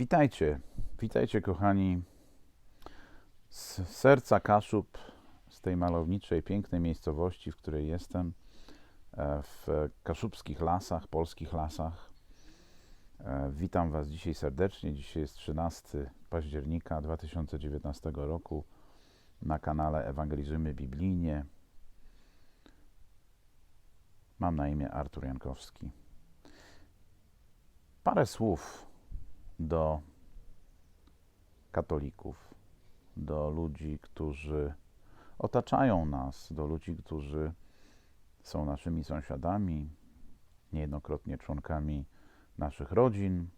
Witajcie, witajcie kochani z serca Kaszub, z tej malowniczej, pięknej miejscowości, w której jestem, e, w kaszubskich lasach, polskich lasach. E, Witam Was dzisiaj serdecznie. Dzisiaj jest 13 października 2019 roku na kanale Ewangelizujmy Biblijnie. Mam na imię Artur Jankowski. Parę słów do katolików, do ludzi, którzy otaczają nas, do ludzi, którzy są naszymi sąsiadami, niejednokrotnie członkami naszych rodzin.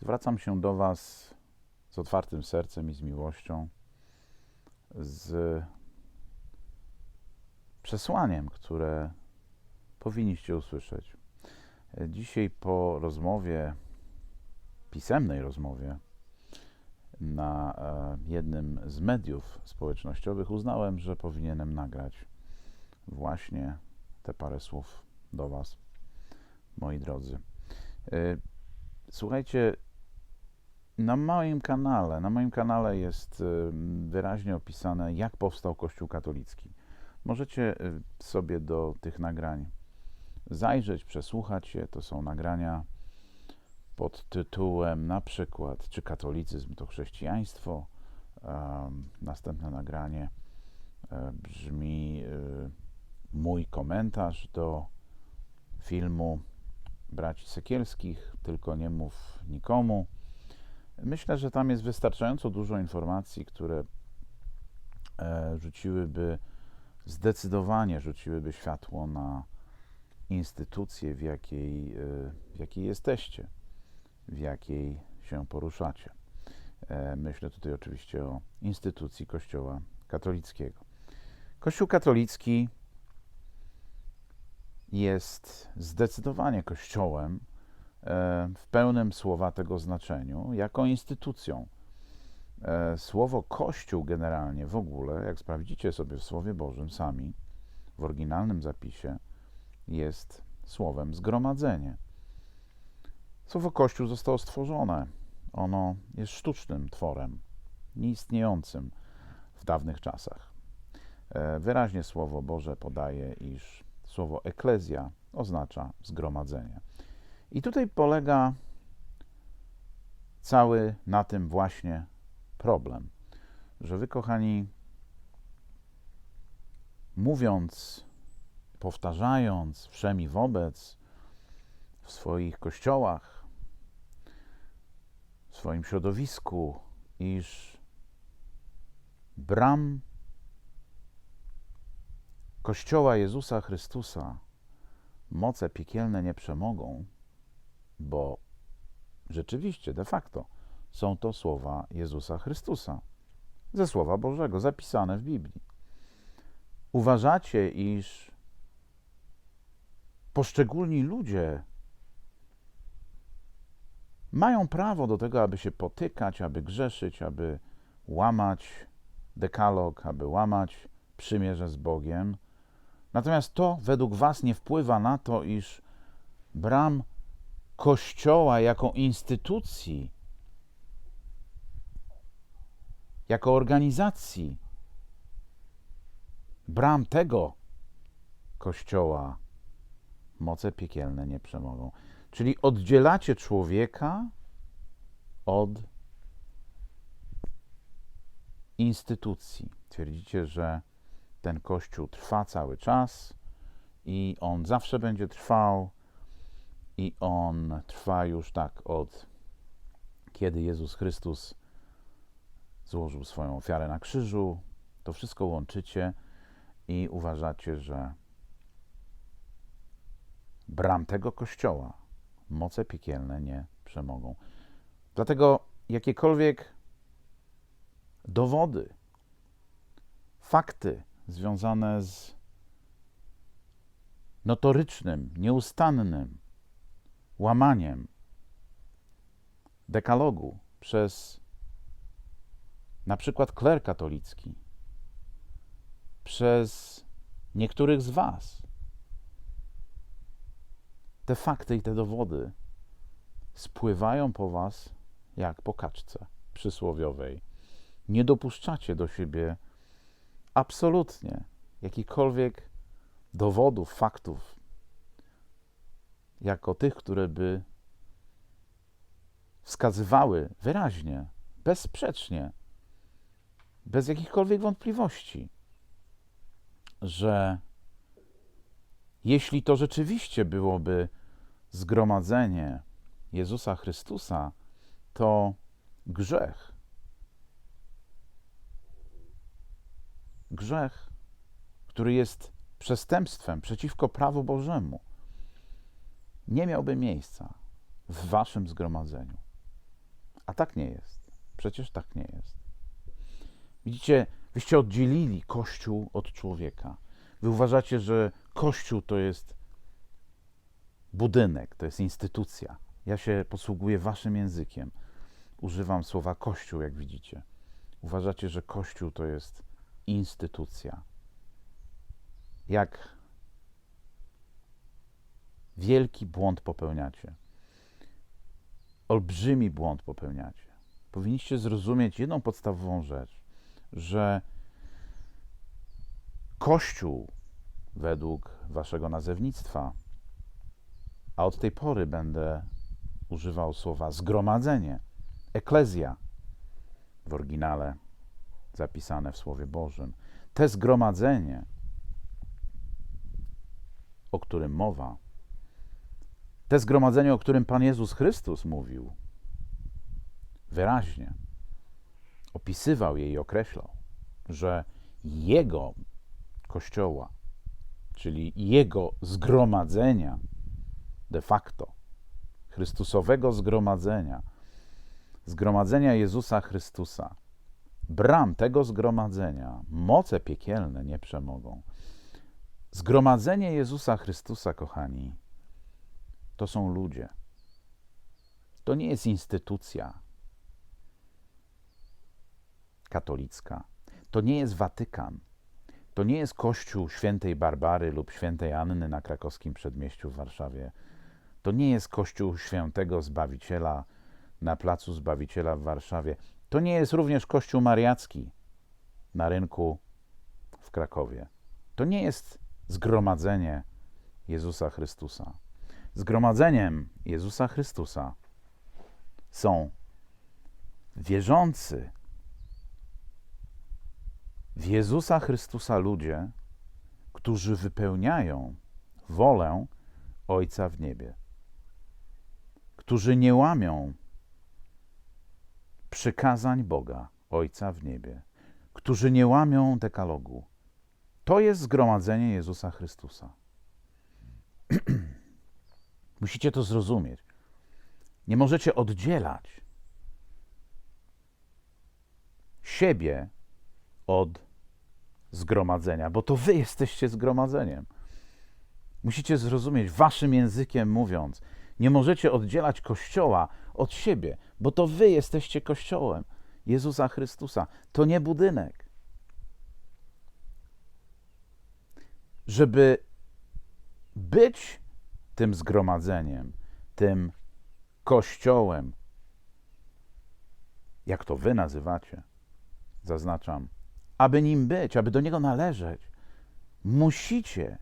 Zwracam się do Was z otwartym sercem i z miłością, z przesłaniem, które powinniście usłyszeć. Dzisiaj po rozmowie, pisemnej rozmowie na e, jednym z mediów społecznościowych, uznałem, że powinienem nagrać właśnie te parę słów do Was, moi drodzy. E, Słuchajcie, na moim kanale, na moim kanale jest e, wyraźnie opisane, jak powstał Kościół katolicki. Możecie sobie do tych nagrań zajrzeć, przesłuchać je. To są nagrania pod tytułem na przykład Czy katolicyzm to chrześcijaństwo? Następne nagranie e, brzmi e, mój komentarz do filmu braci Sekielskich, tylko nie mów nikomu. Myślę, że tam jest wystarczająco dużo informacji, które e, rzuciłyby zdecydowanie rzuciłyby światło na instytucję, w jakiej, w jakiej jesteście, w jakiej się poruszacie. E, myślę tutaj oczywiście o instytucji Kościoła katolickiego. Kościół katolicki jest zdecydowanie Kościołem e, w pełnym słowa tego znaczeniu, jako instytucją. Słowo Kościół generalnie w ogóle, jak sprawdzicie sobie w Słowie Bożym sami, w oryginalnym zapisie, jest słowem zgromadzenie. Słowo Kościół zostało stworzone. Ono jest sztucznym tworem, nieistniejącym w dawnych czasach. E, wyraźnie Słowo Boże podaje, iż słowo eklezja oznacza zgromadzenie. I tutaj polega cały na tym właśnie problem, że wy, kochani, mówiąc powtarzając wszemi wobec w swoich kościołach, w swoim środowisku, iż bram Kościoła Jezusa Chrystusa moce piekielne nie przemogą, bo rzeczywiście, de facto, są to słowa Jezusa Chrystusa, ze Słowa Bożego, zapisane w Biblii. Uważacie, iż poszczególni ludzie mają prawo do tego, aby się potykać, aby grzeszyć, aby łamać dekalog, aby łamać przymierze z Bogiem. Natomiast to według Was nie wpływa na to, iż bram Kościoła jako instytucji, jako organizacji, bram tego Kościoła moce piekielne nie przemogą. Czyli oddzielacie człowieka od instytucji. Twierdzicie, że ten kościół trwa cały czas i on zawsze będzie trwał, i on trwa już tak od kiedy Jezus Chrystus złożył swoją ofiarę na krzyżu. To wszystko łączycie i uważacie, że bram tego kościoła moce piekielne nie przemogą. Dlatego jakiekolwiek dowody, fakty związane z notorycznym, nieustannym łamaniem dekalogu przez na przykład kler katolicki, przez niektórych z Was, te fakty i te dowody spływają po was jak po kaczce przysłowiowej. Nie dopuszczacie do siebie absolutnie jakichkolwiek dowodów, faktów, jako tych, które by wskazywały wyraźnie, bezsprzecznie, bez jakichkolwiek wątpliwości, że jeśli to rzeczywiście byłoby zgromadzenie Jezusa Chrystusa, to grzech, grzech, który jest przestępstwem przeciwko prawu Bożemu, nie miałby miejsca w waszym zgromadzeniu. A tak nie jest. Przecież tak nie jest. Widzicie, wyście oddzielili Kościół od człowieka. Wy uważacie, że Kościół to jest budynek, to jest instytucja. Ja się posługuję waszym językiem. Używam słowa Kościół, jak widzicie. Uważacie, że Kościół to jest instytucja. Jak wielki błąd popełniacie. Olbrzymi błąd popełniacie. Powinniście zrozumieć jedną podstawową rzecz, że Kościół według waszego nazewnictwa, a od tej pory będę używał słowa zgromadzenie, eklezja w oryginale zapisane w Słowie Bożym. Te zgromadzenie, o którym mowa, te zgromadzenie, o którym Pan Jezus Chrystus mówił, wyraźnie opisywał je i określał, że Jego Kościoła, czyli Jego zgromadzenia, de facto, Chrystusowego zgromadzenia, zgromadzenia Jezusa Chrystusa, bram tego zgromadzenia moce piekielne nie przemogą. Zgromadzenie Jezusa Chrystusa, kochani, to są ludzie. To nie jest instytucja katolicka. To nie jest Watykan. To nie jest kościół świętej Barbary lub świętej Anny na krakowskim przedmieściu w Warszawie. To nie jest kościół świętego Zbawiciela na placu Zbawiciela w Warszawie. To nie jest również kościół mariacki na rynku w Krakowie. To nie jest zgromadzenie Jezusa Chrystusa. Zgromadzeniem Jezusa Chrystusa są wierzący w Jezusa Chrystusa ludzie, którzy wypełniają wolę Ojca w niebie, którzy nie łamią przykazań Boga, Ojca w niebie, którzy nie łamią dekalogu. To jest zgromadzenie Jezusa Chrystusa. Musicie to zrozumieć. Nie możecie oddzielać siebie od zgromadzenia, bo to wy jesteście zgromadzeniem. Musicie zrozumieć, waszym językiem mówiąc, nie możecie oddzielać Kościoła od siebie, bo to wy jesteście Kościołem Jezusa Chrystusa. To nie budynek. Żeby być tym zgromadzeniem, tym Kościołem, jak to wy nazywacie, zaznaczam, aby nim być, aby do niego należeć, musicie,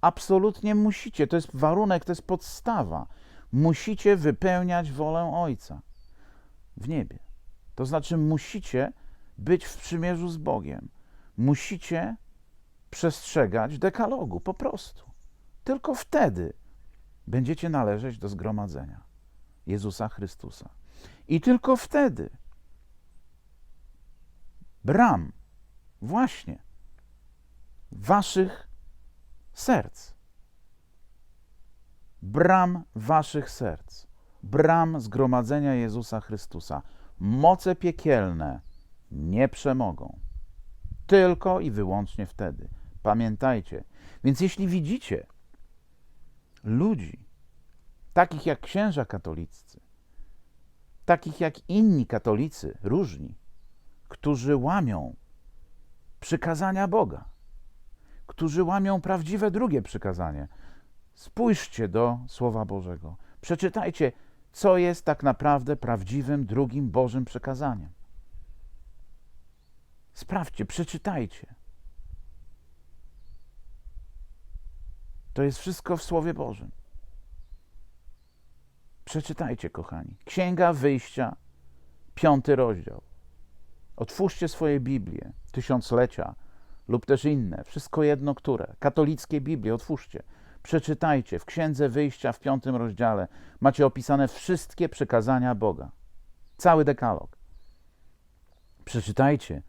absolutnie musicie, to jest warunek, to jest podstawa, musicie wypełniać wolę Ojca w niebie. To znaczy, musicie być w przymierzu z Bogiem, musicie przestrzegać dekalogu, po prostu. Tylko wtedy będziecie należeć do zgromadzenia Jezusa Chrystusa. I tylko wtedy bram, właśnie, waszych serc. Bram waszych serc. Bram zgromadzenia Jezusa Chrystusa. Moce piekielne nie przemogą. Tylko i wyłącznie wtedy. Pamiętajcie. Więc jeśli widzicie ludzi, takich jak księża katoliccy, takich jak inni katolicy, różni, którzy łamią przykazania Boga, którzy łamią prawdziwe drugie przykazanie. Spójrzcie do Słowa Bożego. Przeczytajcie, co jest tak naprawdę prawdziwym drugim Bożym przekazaniem. Sprawdźcie, przeczytajcie. To jest wszystko w Słowie Bożym. Przeczytajcie, kochani. Księga Wyjścia, piąty rozdział. Otwórzcie swoje Biblię, tysiąclecia lub też inne, wszystko jedno które. Katolickie Biblie, otwórzcie. Przeczytajcie w Księdze Wyjścia w piątym rozdziale. Macie opisane wszystkie przekazania Boga. Cały dekalog. Przeczytajcie.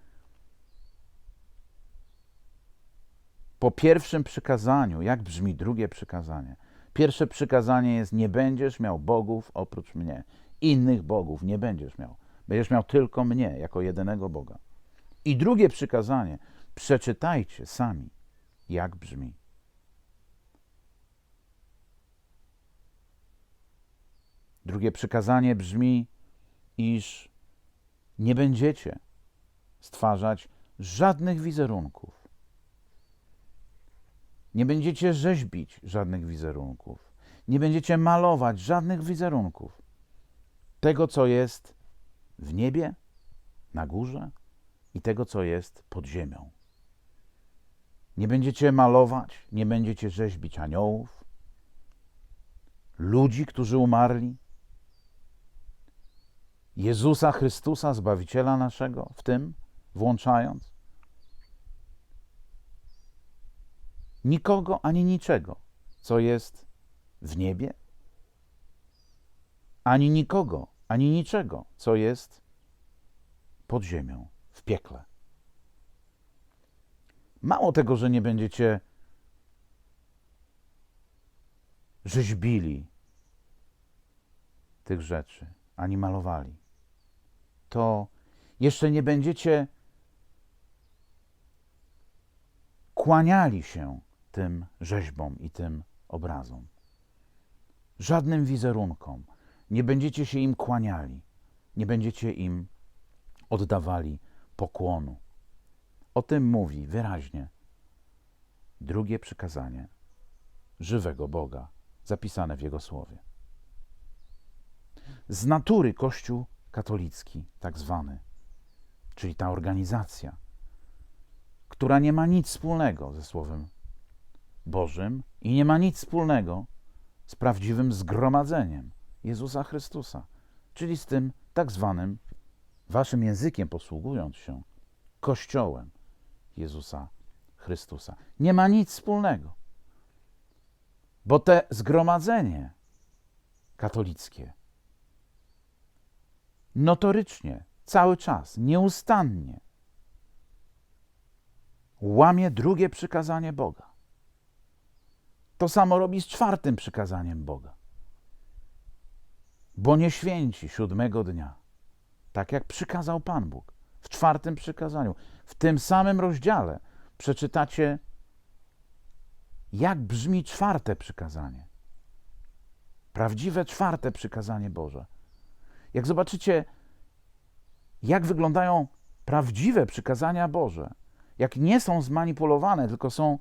Po pierwszym przykazaniu, jak brzmi drugie przykazanie? Pierwsze przykazanie jest: Nie będziesz miał bogów oprócz mnie. Innych bogów nie będziesz miał. Będziesz miał tylko mnie jako jedynego Boga. I drugie przykazanie, przeczytajcie sami, jak brzmi. Drugie przykazanie brzmi, iż nie będziecie stwarzać żadnych wizerunków. Nie będziecie rzeźbić żadnych wizerunków. Nie będziecie malować żadnych wizerunków. Tego, co jest w niebie, na górze i tego, co jest pod ziemią. Nie będziecie malować, nie będziecie rzeźbić aniołów, ludzi, którzy umarli, Jezusa Chrystusa, Zbawiciela naszego, w tym włączając. Nikogo ani niczego, co jest w niebie, ani nikogo, ani niczego, co jest pod ziemią, w piekle. Mało tego, że nie będziecie rzeźbili tych rzeczy, ani malowali, to jeszcze nie będziecie kłaniali się tym rzeźbom i tym obrazom. Żadnym wizerunkom. Nie będziecie się im kłaniali, nie będziecie im oddawali pokłonu. O tym mówi wyraźnie drugie przykazanie żywego Boga, zapisane w Jego słowie. Z natury Kościół katolicki, tak zwany, czyli ta organizacja, która nie ma nic wspólnego ze Słowem Bożym i nie ma nic wspólnego z prawdziwym zgromadzeniem Jezusa Chrystusa, czyli z tym tak zwanym, waszym językiem posługując się, Kościołem Jezusa Chrystusa. Nie ma nic wspólnego, bo te zgromadzenie katolickie notorycznie, cały czas, nieustannie łamie drugie przykazanie Boga. To samo robi z czwartym przykazaniem Boga. Bo nie święci siódmego dnia, tak jak przykazał Pan Bóg w czwartym przykazaniu. W tym samym rozdziale przeczytacie, jak brzmi czwarte przykazanie. Prawdziwe czwarte przykazanie Boże. Jak zobaczycie, jak wyglądają prawdziwe przykazania Boże, jak nie są zmanipulowane, tylko są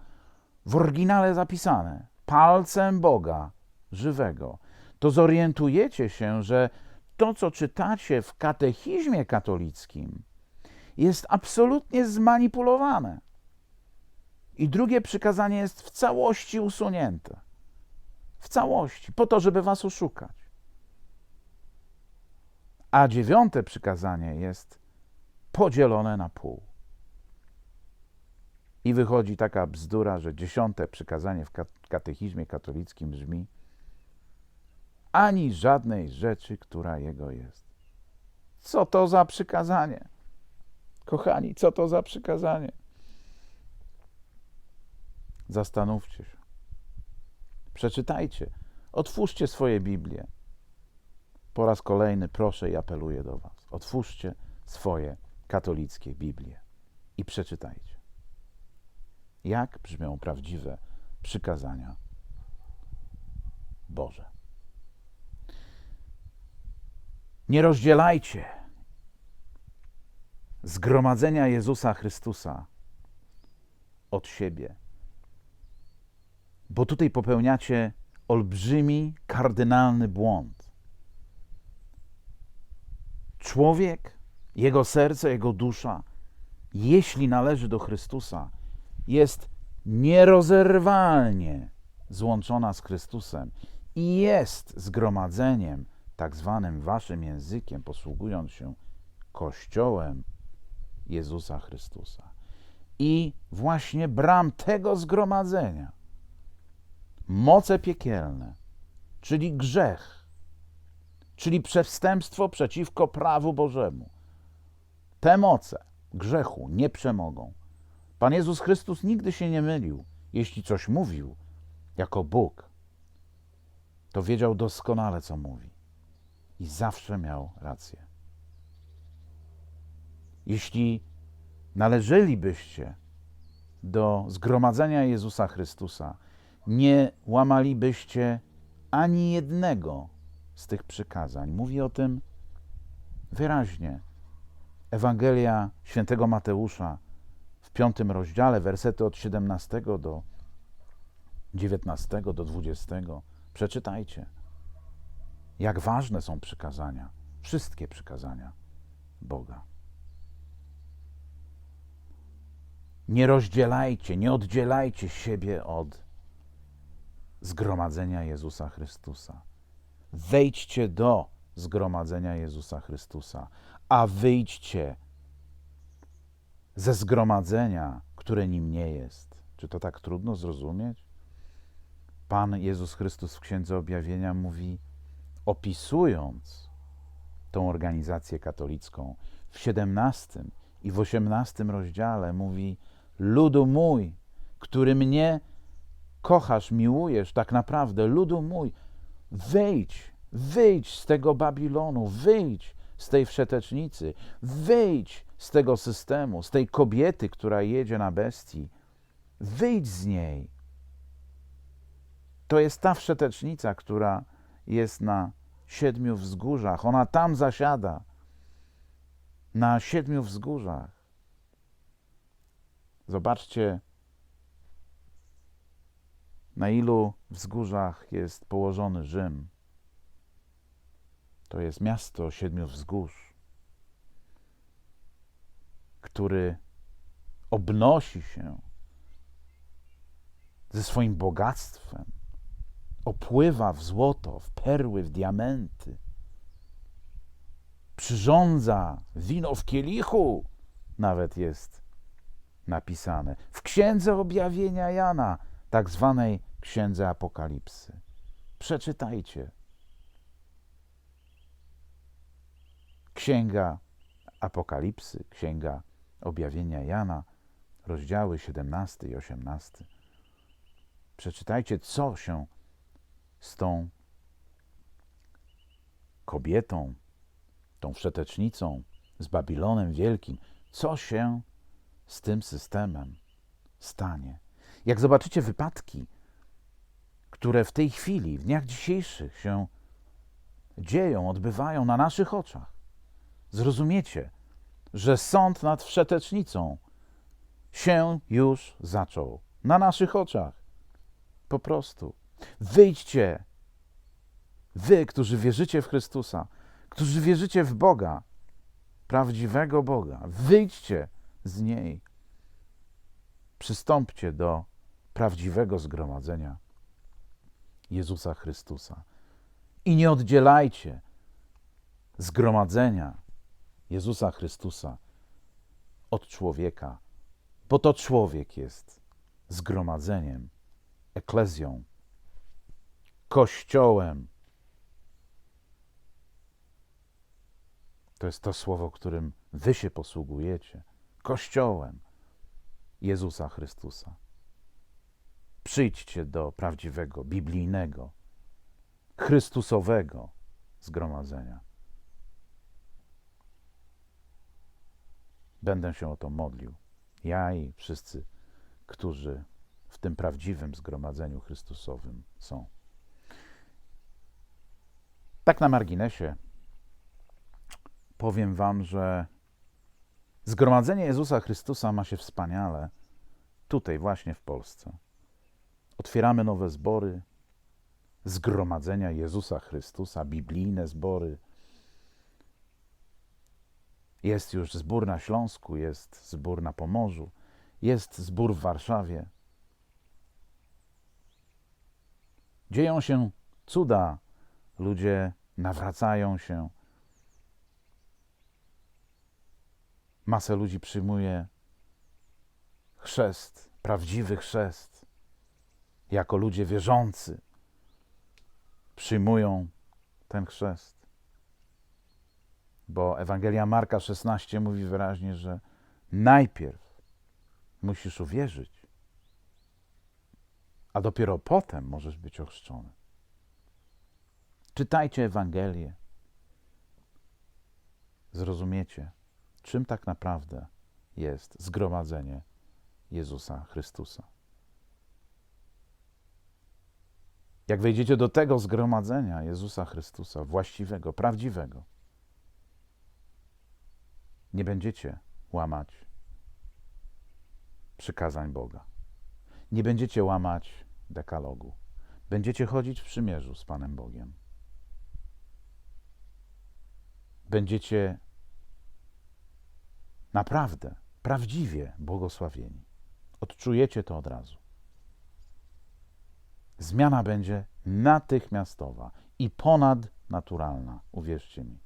w oryginale zapisane palcem Boga żywego, to zorientujecie się, że to, co czytacie w katechizmie katolickim, jest absolutnie zmanipulowane. I drugie przykazanie jest w całości usunięte. W całości, po to, żeby was oszukać. A dziewiąte przykazanie jest podzielone na pół. I wychodzi taka bzdura, że dziesiąte przykazanie w katechizmie katolickim brzmi: ani żadnej rzeczy, która jego jest. Co to za przykazanie? Kochani, co to za przykazanie? Zastanówcie się. Przeczytajcie, otwórzcie swoje Biblię. Po raz kolejny proszę i apeluję do Was. Otwórzcie swoje katolickie Biblie i przeczytajcie. Jak brzmią prawdziwe przykazania Boże. Nie rozdzielajcie zgromadzenia Jezusa Chrystusa od siebie, bo tutaj popełniacie olbrzymi, kardynalny błąd. Człowiek, jego serce, jego dusza, jeśli należy do Chrystusa, jest nierozerwalnie złączona z Chrystusem i jest zgromadzeniem, tak zwanym waszym językiem, posługując się Kościołem Jezusa Chrystusa. I właśnie bram tego zgromadzenia, moce piekielne, czyli grzech, czyli przestępstwo przeciwko prawu Bożemu, te moce grzechu nie przemogą. Pan Jezus Chrystus nigdy się nie mylił. Jeśli coś mówił jako Bóg, to wiedział doskonale, co mówi i zawsze miał rację. Jeśli należelibyście do zgromadzenia Jezusa Chrystusa, nie łamalibyście ani jednego z tych przykazań. Mówi o tym wyraźnie Ewangelia świętego Mateusza w piątym rozdziale, wersety od 17 do 19 do 20. Przeczytajcie, jak ważne są przykazania, wszystkie przykazania Boga. Nie rozdzielajcie, nie oddzielajcie siebie od zgromadzenia Jezusa Chrystusa. Wejdźcie do zgromadzenia Jezusa Chrystusa, a wyjdźcie ze zgromadzenia, które nim nie jest. Czy to tak trudno zrozumieć? Pan Jezus Chrystus w Księdze Objawienia mówi, opisując tą organizację katolicką, w 17 i w 18 rozdziale mówi: Ludu mój, który mnie kochasz, miłujesz, tak naprawdę, ludu mój, wyjdź, wyjdź z tego Babilonu, wyjdź z tej wszetecznicy, wyjdź z tego systemu, z tej kobiety, która jedzie na bestii, wyjdź z niej. To jest ta wszetecznica, która jest na siedmiu wzgórzach. Ona tam zasiada, na siedmiu wzgórzach. Zobaczcie, na ilu wzgórzach jest położony Rzym. To jest miasto siedmiu wzgórz, który obnosi się ze swoim bogactwem, opływa w złoto, w perły, w diamenty, przyrządza wino w kielichu, nawet jest napisane. W księdze objawienia Jana, tak zwanej księdze Apokalipsy. Przeczytajcie. Księga Apokalipsy, księga objawienia Jana, rozdziały 17 i 18. Przeczytajcie, co się z tą kobietą, tą wszetecznicą, z Babilonem Wielkim, co się z tym systemem stanie. Jak zobaczycie wypadki, które w tej chwili, w dniach dzisiejszych się dzieją, odbywają na naszych oczach, zrozumiecie, że sąd nad wszetecznicą się już zaczął. Na naszych oczach. Po prostu. Wyjdźcie, wy, którzy wierzycie w Chrystusa, którzy wierzycie w Boga, prawdziwego Boga, wyjdźcie z niej. Przystąpcie do prawdziwego zgromadzenia Jezusa Chrystusa. I nie oddzielajcie zgromadzenia Jezusa Chrystusa od człowieka, bo to człowiek jest zgromadzeniem, eklezją, kościołem. To jest to słowo, którym wy się posługujecie. Kościołem Jezusa Chrystusa. Przyjdźcie do prawdziwego, biblijnego, Chrystusowego zgromadzenia. Będę się o to modlił. Ja i wszyscy, którzy w tym prawdziwym zgromadzeniu Chrystusowym są. Tak na marginesie powiem Wam, że zgromadzenie Jezusa Chrystusa ma się wspaniale tutaj, właśnie w Polsce. Otwieramy nowe zbory, zgromadzenia Jezusa Chrystusa, biblijne zbory. Jest już zbór na Śląsku, jest zbór na Pomorzu, jest zbór w Warszawie. Dzieją się cuda, ludzie nawracają się. Masę ludzi przyjmuje chrzest, prawdziwy chrzest. Jako ludzie wierzący przyjmują ten chrzest. Bo Ewangelia Marka 16 mówi wyraźnie, że najpierw musisz uwierzyć, a dopiero potem możesz być ochrzczony. Czytajcie Ewangelię. Zrozumiecie, czym tak naprawdę jest zgromadzenie Jezusa Chrystusa. Jak wejdziecie do tego zgromadzenia Jezusa Chrystusa, właściwego, prawdziwego, nie będziecie łamać przykazań Boga. Nie będziecie łamać dekalogu. Będziecie chodzić w przymierzu z Panem Bogiem. Będziecie naprawdę, prawdziwie błogosławieni. Odczujecie to od razu. Zmiana będzie natychmiastowa i ponadnaturalna, uwierzcie mi.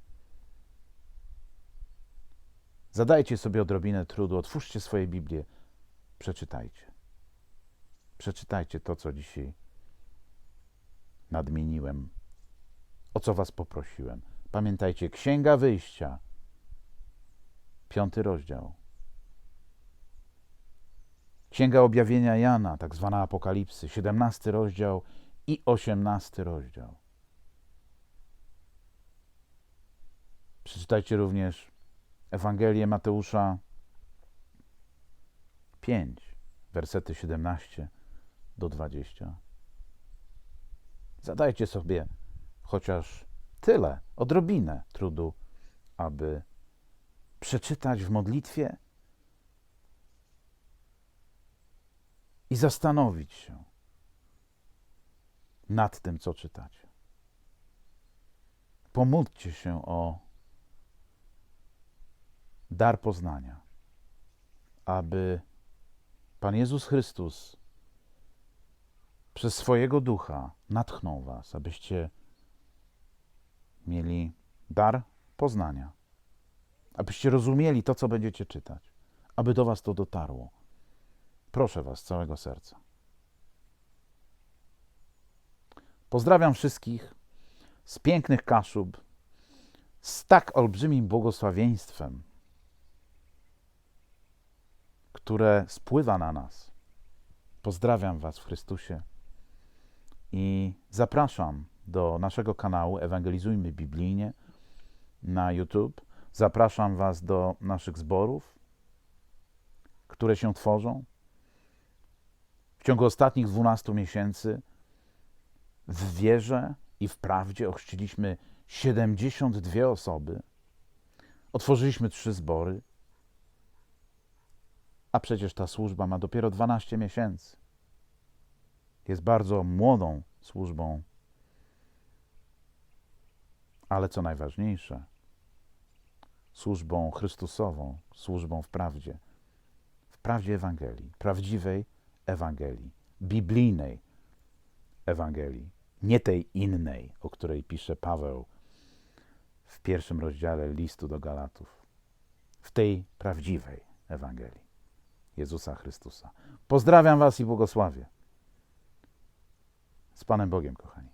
Zadajcie sobie odrobinę trudu, otwórzcie swoje Biblię, przeczytajcie. Przeczytajcie to, co dzisiaj nadmieniłem, o co Was poprosiłem. Pamiętajcie, Księga Wyjścia, piąty rozdział. Księga Objawienia Jana, tak zwana Apokalipsy, 17 rozdział i 18 rozdział. Przeczytajcie również Ewangelię Mateusza 5, wersety 17 do 20. Zadajcie sobie chociaż tyle, odrobinę trudu, aby przeczytać w modlitwie i zastanowić się nad tym, co czytacie. Pomódlcie się o dar poznania, aby Pan Jezus Chrystus przez swojego ducha natchnął Was, abyście mieli dar poznania, abyście rozumieli to, co będziecie czytać, aby do Was to dotarło. Proszę Was z całego serca. Pozdrawiam wszystkich z pięknych Kaszub, z tak olbrzymim błogosławieństwem, które spływa na nas. Pozdrawiam Was w Chrystusie i zapraszam do naszego kanału Ewangelizujmy Biblijnie na YouTube. Zapraszam Was do naszych zborów, które się tworzą. W ciągu ostatnich 12 miesięcy w wierze i w prawdzie ochrzciliśmy 72 osoby. Otworzyliśmy trzy zbory. A przecież ta służba ma dopiero 12 miesięcy. Jest bardzo młodą służbą. Ale co najważniejsze, służbą Chrystusową, służbą w prawdzie, w prawdzie Ewangelii, prawdziwej Ewangelii, biblijnej Ewangelii, nie tej innej, o której pisze Paweł w pierwszym rozdziale listu do Galatów, w tej prawdziwej Ewangelii Jezusa Chrystusa. Pozdrawiam Was i błogosławię. Z Panem Bogiem, kochani.